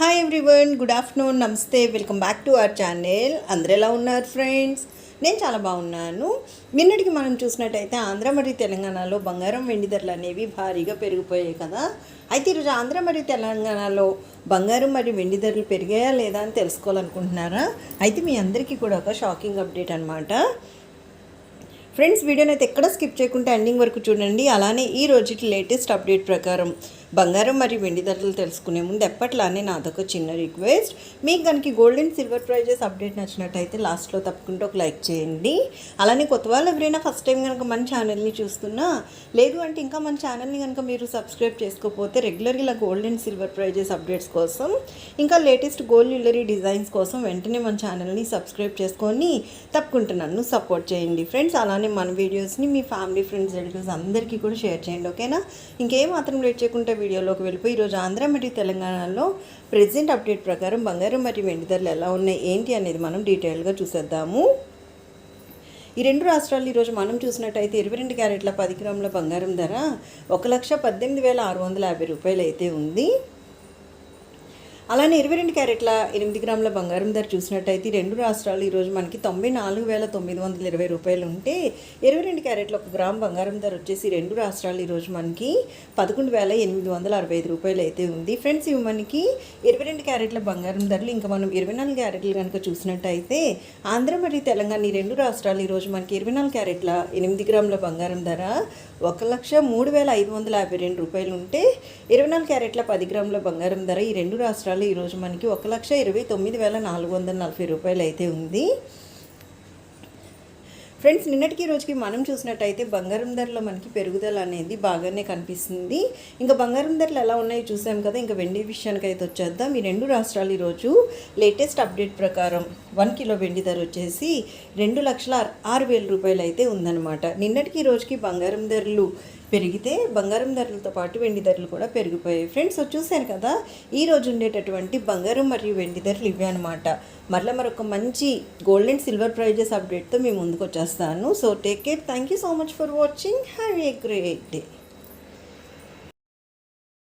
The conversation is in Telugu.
హాయ్ ఎవ్రీవన్ గుడ్ ఆఫ్టర్నూన్ నమస్తే welcome back to our channel అందరు ఎలా ఉన్నారు ఫ్రెండ్స్ నేను చాలా బాగున్నాను. నిన్నటికి మనం చూసినట్టయితే ఆంధ్ర మరియు తెలంగాణలో బంగారం వెండి ధరలు అనేవి భారీగా పెరిగిపోయాయి కదా. అయితే ఈరోజు ఆంధ్ర మరియు తెలంగాణలో బంగారం మరియు వెండి ధరలు పెరిగాయా లేదా అని తెలుసుకోవాలనుకుంటున్నారా? అయితే మీ అందరికీ కూడా ఒక షాకింగ్ అప్డేట్ అనమాట ఫ్రెండ్స్ వీడియోని అయితే ఎక్కడ స్కిప్ చేయకుండా ఎండింగ్ వరకు చూడండి. అలానే ఈ రోజుకి లేటెస్ట్ అప్డేట్ ప్రకారం బంగారం మరియు వెండి ధరలు తెలుసుకునే ముందు ఎప్పట్లానే నాదొక చిన్న రిక్వెస్ట్. మీకు కనుక gold and silver prices update నచ్చినట్టయితే లాస్ట్లో తప్పకుండా ఒక లైక్ చేయండి. అలానే కొత్త వాళ్ళు ఎవరైనా ఫస్ట్ టైం కనుక మన ఛానల్ని చూస్తున్నా లేదు అంటే ఇంకా మన ఛానల్ని కనుక మీరు సబ్స్క్రైబ్ చేసుకోకపోతే రెగ్యులర్గా ఇలా gold and silver prices updates కోసం ఇంకా లేటెస్ట్ గోల్డ్ జ్యువెలరీ డిజైన్స్ కోసం వెంటనే మన ఛానల్ని సబ్స్క్రైబ్ చేసుకొని తప్పకుండా నన్ను సపోర్ట్ చేయండి. ఫ్రెండ్స్ అలానే మన వీడియోస్ని మీ ఫ్యామిలీ ఫ్రెండ్స్ రిలేటివ్స్ అందరికీ కూడా షేర్ చేయండి ఓకేనా ఇంకేం మాత్రం లేట్ చేయకుండా వీడియోలోకి వెళ్ళిపోయి ఈరోజు ఆంధ్ర మరియు తెలంగాణలో ప్రెసెంట్ అప్డేట్ ప్రకారం బంగారం మరియు వెండి ధరలు ఎలా ఉన్నాయి ఏంటి అనేది మనం డీటెయిల్గా చూసేద్దాము. ఈ రెండు రాష్ట్రాలు ఈరోజు మనం చూసినట్టయితే ఇరవై రెండు క్యారెట్ల పది గ్రాముల బంగారం ధర ఒక లక్ష పద్దెనిమిది వేల ఆరు వందల యాభై రూపాయలు అయితే ఉంది. అలానే ఇరవై రెండు క్యారెట్ల ఎనిమిది గ్రాముల బంగారం ధర చూసినట్టయితే రెండు రాష్ట్రాలు ఈరోజు మనకి తొంభై నాలుగు వేల తొమ్మిది వందల ఇరవై రూపాయలు ఉంటే ఇరవై రెండు క్యారెట్ల ఒక గ్రామ్ బంగారం ధర వచ్చేసి రెండు రాష్ట్రాలు ఈరోజు మనకి పదకొండు వేల ఎనిమిది వందల అరవై ఐదు రూపాయలు అయితే ఉంది. ఫ్రెండ్స్ ఇవి మనకి ఇరవై రెండు క్యారెట్ల బంగారం ధరలు. ఇంకా మనం ఇరవై నాలుగు క్యారెట్లు కనుక చూసినట్టయితే ఆంధ్ర మరియు తెలంగాణ ఈ రెండు రాష్ట్రాలు ఈరోజు మనకి ఇరవై నాలుగు క్యారెట్ల ఎనిమిది గ్రాముల బంగారం ధర ఒక లక్ష మూడు వేల ఐదు వందల యాభై రెండు రూపాయలు ఉంటే ఇరవై నాలుగు క్యారెట్ల పది గ్రాముల బంగారం ధర ఈ రెండు రాష్ట్రాలు ఈరోజు మనకి ఒక లక్ష ఇరవై తొమ్మిది వేల నాలుగు వందల నలభై రూపాయలు అయితే ఉంది. ఫ్రెండ్స్ నిన్నటికి రోజుకి మనం చూసినట్టయితే బంగారం ధరలో మనకి పెరుగుదల అనేది బాగానే కనిపిస్తుంది. ఇంకా బంగారం ధరలు ఎలా ఉన్నాయో చూసాం కదా. ఇంకా వెండి విషయానికి అయితే వచ్చేద్దాం. ఈ రెండు రాష్ట్రాలు ఈరోజు లేటెస్ట్ అప్డేట్ ప్రకారం. వన్ కిలో వెండి ధర వచ్చేసి రెండు లక్షల ఆరు వేల రూపాయలు అయితే ఉందన్నమాట. నిన్నటికి రోజుకి బంగారం ధరలు పెరిగితే బంగారం ధరలతో పాటు వెండి ధరలు కూడా పెరిగిపోయాయి. ఫ్రెండ్స్ చూశాను కదా ఈరోజు ఉండేటటువంటి బంగారం మరియు వెండి ధరలు ఇవే అనమాట మరలా మరొక మంచి గోల్డ్ అండ్ సిల్వర్ ప్రైజెస్ అప్డేట్తో మేము ముందుకు వచ్చేస్తాను. So take care thank you so much for watching have a great day